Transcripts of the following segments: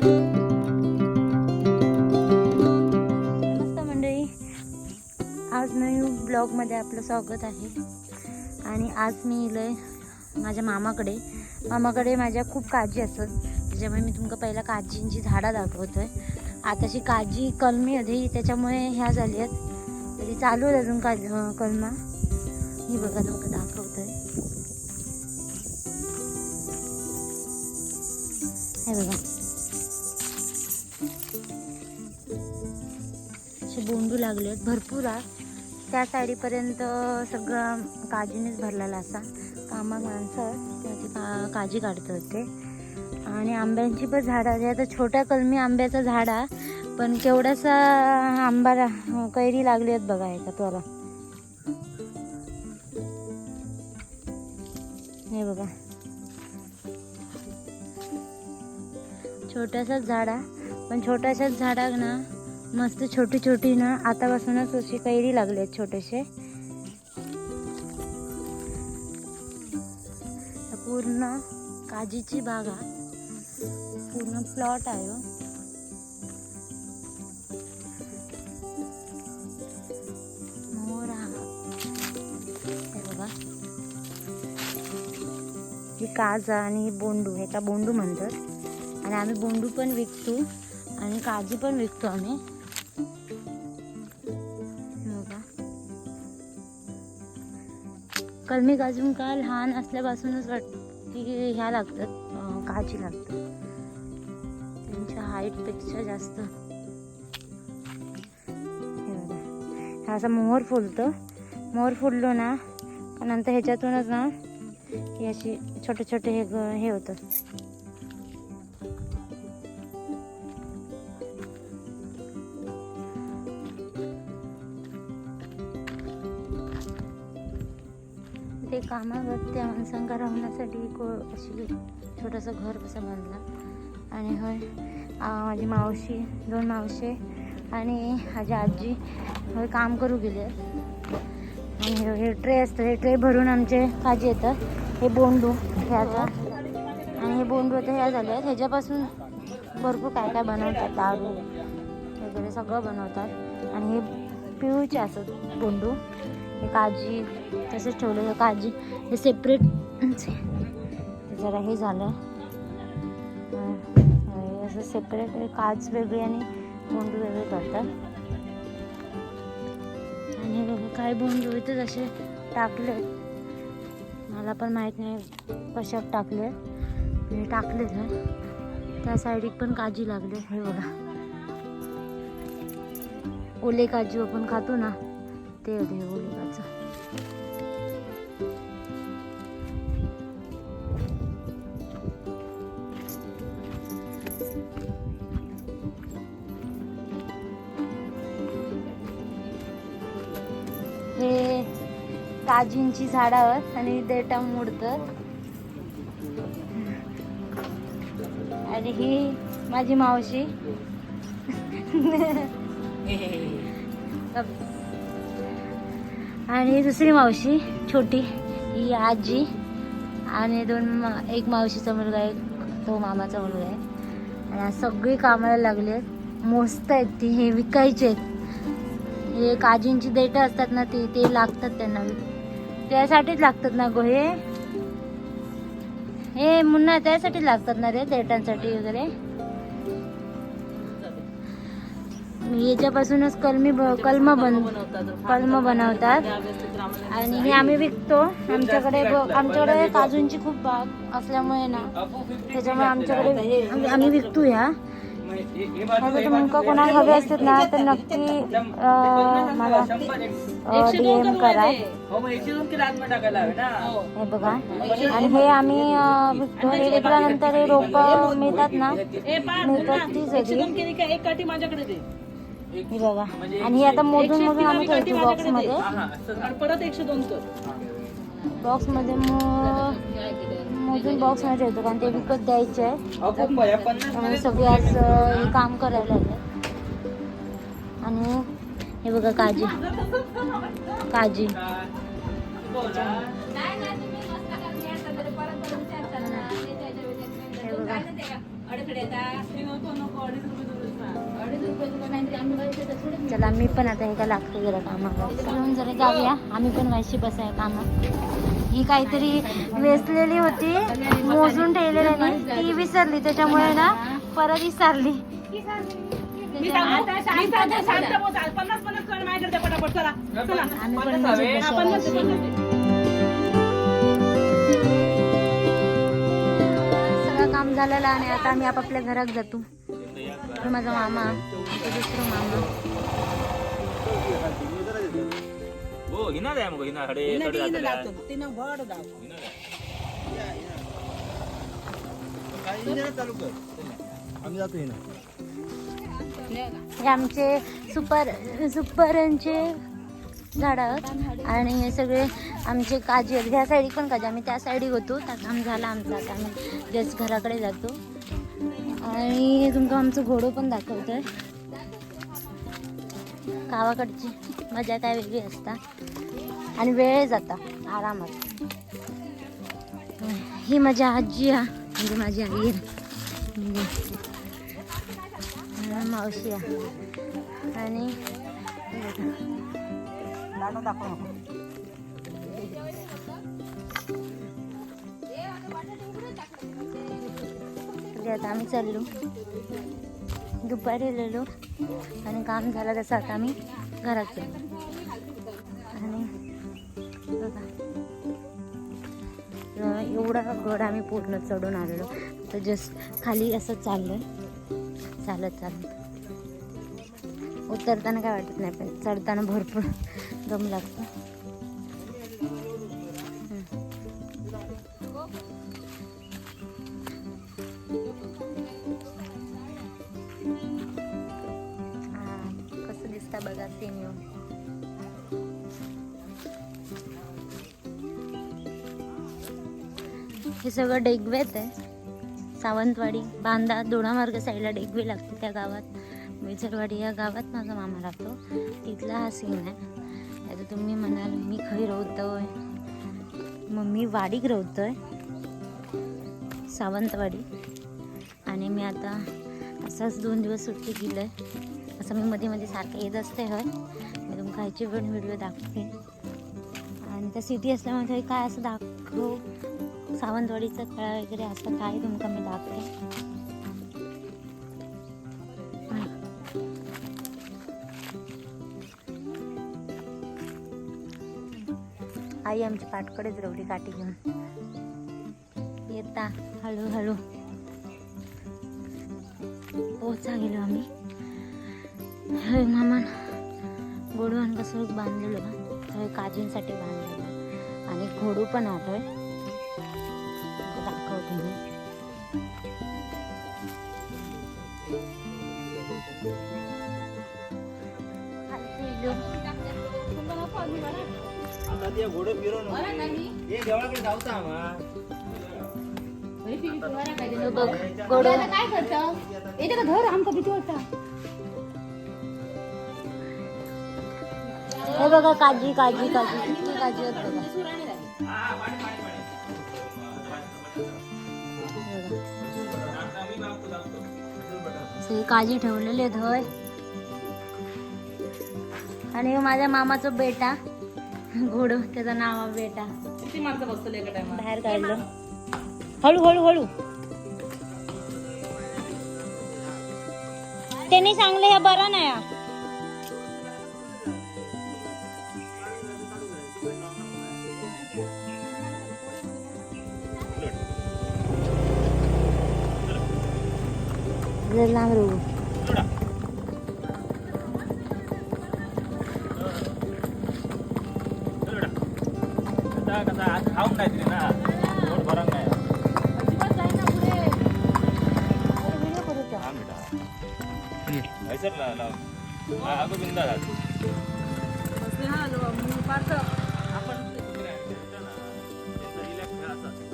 नमस्कार मंडळी. आज नवीन ब्लॉगमध्ये आपलं स्वागत आहे. आणि आज मी इलोय माझ्या मामाकडे. मामाकडे माझ्या खूप काळजी असत. त्याच्यामुळे मी तुमका पहिला काजींची झाडं दाखवतोय. आताची काजी कलमी आधी त्याच्यामुळे ह्या झाली आहेत. तरी चालू आहे अजून काज कलमा. ही बघा तुमका दाखवतोय. हे बघा. बोंडू लागले आहेत. भरपूर आहे. त्या साईडीपर्यंत सगळं काजीनेच भरलेला असा. कामाक माणसं त्याची का काजी काढत होते. आणि आंब्यांची पण झाडं आहे आता छोट्या कलमी आंब्याचं झाड आहे. पण केवढासा आंबा रा- कैरी लागली आहेत बघा एका त्वरा हे बघा. छोटासाच झाड आहे. पण छोट्याशाच झाडाक ना मस्त छोटी छोटी ना आतापासूनच अशी कैरी लागली आहेत छोटेसे. पूर्ण काजीची बाग पूर्ण प्लॉट आहे हो. मोर हे. बघा. ही काजा आणि ही बोंडू एका बोंडू म्हणतात. आणि आम्ही बोंडू पण विकतो आणि काजी पण विकतो आम्ही. कलमी काजून का लहान असल्यापासूनच वाटत की ह्या लागतात अं, काजी लागतात त्यांच्या हाईटपेक्षा जास्त. हे बघा. हा असा मोहर फुलतं. मोहर फुललो ना नंतर ह्याच्यातूनच ना ही अशी छोटे छोटे हे ग- हे होतं. ते कामावर त्या माणसांका राहण्यासाठी को अशी छोटंसं घर कसं बांधलं. आणि होय माझी मावशी दोन मावशे आणि माझी आजी होय काम करू गेले. आणि हे- ट्रे असतं हे ट्रे भरून आमचे काजी येतात. हे बोंडू ह्याचा आणि हे बोंडू आता ह्या झाले आहेत. ह्याच्यापासून भरपूर काय काय बनवतात दारू वगैरे सगळं बनवतात. आणि हे पिळूचे असतात बोंडू. हे काजी तसंच ठेवलं काजी. हे सेपरेट जरा हे झालं. असं सेपरेट काज वेगळी आणि बोंड वेगळे करतात. आणि बघा काय बोंड इथेच असे टाकले. मला पण माहीत नाही कशात टाकले. मी टाकले त्या साईडीक पण काजी लागले हे बघा. ओले काजू आपण खातो ना. ते होते हे ओले काजू हे काजींची झाडावर आणि देठा मोडतात आणि ही माझी मावशी. आणि दुसरी मावशी छोटी ही आजी आणि दोन मा- एक मावशीचा मुलगा एक तो मामाचा मुलगा आहे. आणि सगळी कामाला लागले आहेत. मोजत आहेत ती हे विकायचे आहेत. हे काजींची देठं असतात ना ती ते लागतात त्यांना. त्यासाठीच लागतात ना गो हे? हे मुन्ना त्यासाठी लागतात ना रे देटांसाठी वगैरे? याच्यापासूनच कलमी ब- कलम बन कलम बनवतात. आणि हे आम्ही विकतो. आमच्याकडे ब- आमच्याकडे काजूंची खूप बाग असल्यामुळे ना त्याच्यामुळे आमच्याकडे आम्ही- आम्ही विकतो ह्या ह्या तुमका कोणाला हवे असतात ना तर नक्की मला डीएम करा. हे बघा. आणि हे आम्ही विकतो. हे विकल्यानंतर हे रोप मिळतात ना मिळतात तीच होती ही बघा आणि हे आता मोजून मोजून आम्ही ठेवतो बॉक्समध्ये आणि परत एकशे दोन बॉक्समध्ये मो- मोजून बॉक्समध्ये ठेवतो कारण ते विकत द्यायचे आहे त्यामुळे सगळे आज हे काम करायला लागले. आणि हे बघा काजी. काजी. हे बघा. चला मी पण आता एका लागतो जरा कामावर चलून जरा जाऊया. आम्ही पण व्हायची बसाय कामात ही काहीतरी वेचलेली होती. मोजून ठेवलेली नाही ती विसरली. त्याच्यामुळे ना परत विसरली. सगळं काम झालेलं आणि आता आम्ही आपापल्या घरात जातो. माझा मामा. आमचा दुसरा मामा. हो हिना द्या मग हिना. हडे हिनं कडे ती हिनं जातल्या. दाबतो. तिनं भड दाब. आम्ही जातो ना हे आमचे सुपर सुपरांचे झाड आणि हे सगळे आमचे काजी आहेत ह्या साईडी पण काजी आम्ही त्या साईडी होतो. त्या काम झालं आमचं आता. आम्ही जस्ट घराकडे जातो. आणि तुमका आमचं घोडं पण दाखवतोय. गावाकडची मजा काय वेगळी असता. आणि वेळ जाता आरामात. ही माझ्या आजी हा म्हणजे माझी आई म्हणजे मावशी आहे. आणि दाखव आता आम्ही चाललो. दुपारी आलेलो आणि काम झालं तसं आता आम्ही घरात चाललो आणि बघा. एवढा गड आम्ही पूर्ण चढून आलेलो. तर जस्ट खाली असं चाललं चालत चालत. उतरताना काय वाटत नाही पण चढताना भरपूर दम लागतो. कसं दिसतं हे सगळं डेगवेत आहे. सावंतवाडी बांदा दोडामार्ग साईडला डेगवे लागते त्या गावात. मिझरवाडी या गावात माझा मामा राहतो. तिथला हा सीन आहे. आता तुम्ही म्हणाल मी खै रवतोय मग मी वाडीक रवतोय सावंतवाडी. आणि मी आता असाच दोन दिवस सुट्टी केलं आहे असं मी मध्ये मध्ये सारखं येत असते हय. मी तुमका ह्याचे पण व्हिडिओ दाखवते. आणि त्या सिटी असल्यामुळे काय असं दाखव? सावंतवाडीचा कळा वगैरे असं काय तुमका मी दाखवते? आई आमची पाठकडेच रवली काठी घेऊन. येता. हळूहळू. पोचा गेलो आम्ही. हय मामान गोडवान कसं बांधलेलं थंय काजींसाठी बांधलेलं आणि घोडू पण आलोय दाखवते मी. घोडं फिरवून हे देवळाकडे जाऊचा आम्हा. इलो बघ गोडो. हे बघा काजी काजी काजी. किती काजी आहेत बघा. हे काजी ठेवलेली आहेत होय. आणि माझ्या मामाचा बेटा. घोडो त्याचं नाव बेटा. किती माणसं बसतले एका टायमा बाहेर काढलं. हळू हळू हळू. त्यांनी सांगलं हे बरं नाही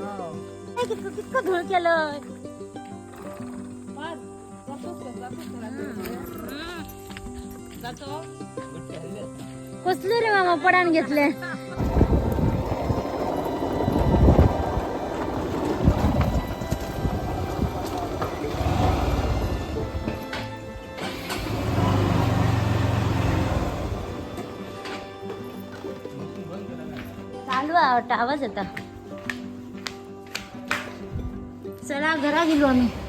हो. हे कितकं कितकं धूळ केलं कसलो रे मामा पडान घेतले आवाज येता. चला घरा गेलो आम्ही.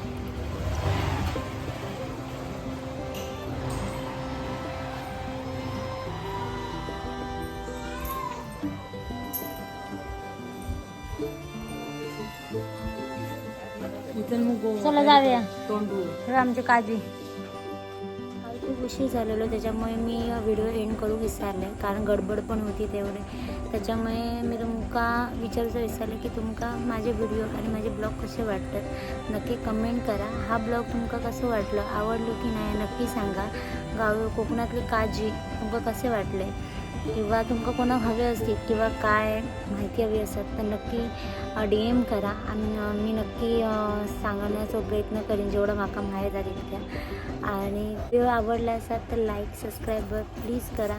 चला जाऊया. आमची काळजी. खूप उशीर झालेलो त्याच्यामुळे मी व्हिडिओ एंड करू विसरले. कारण गडबड पण होती तेवढे. त्याच्यामुळे मी तुमका विचारूचं विसरले की तुमका माझे व्हिडिओ आणि माझे ब्लॉग कसे वाटतात? नक्की कमेंट करा. हा ब्लॉग तुमका कसं वाटलं? आवडलो की नाही नक्की सांगा. गाव कोकणातली काळजी तुमका कसे वाटले? किंवा तुमका कोणाक हवे असतील किंवा काय माहिती हवी असत तर नक्की डी एम करा. आणि मी नक्की सांगण्याचा प्रयत्न करेन जेवढं माका माहीत आली त्या आणि व्हिडिओ आवडला असाल तर लाईक सबस्क्राईब प्लीज करा.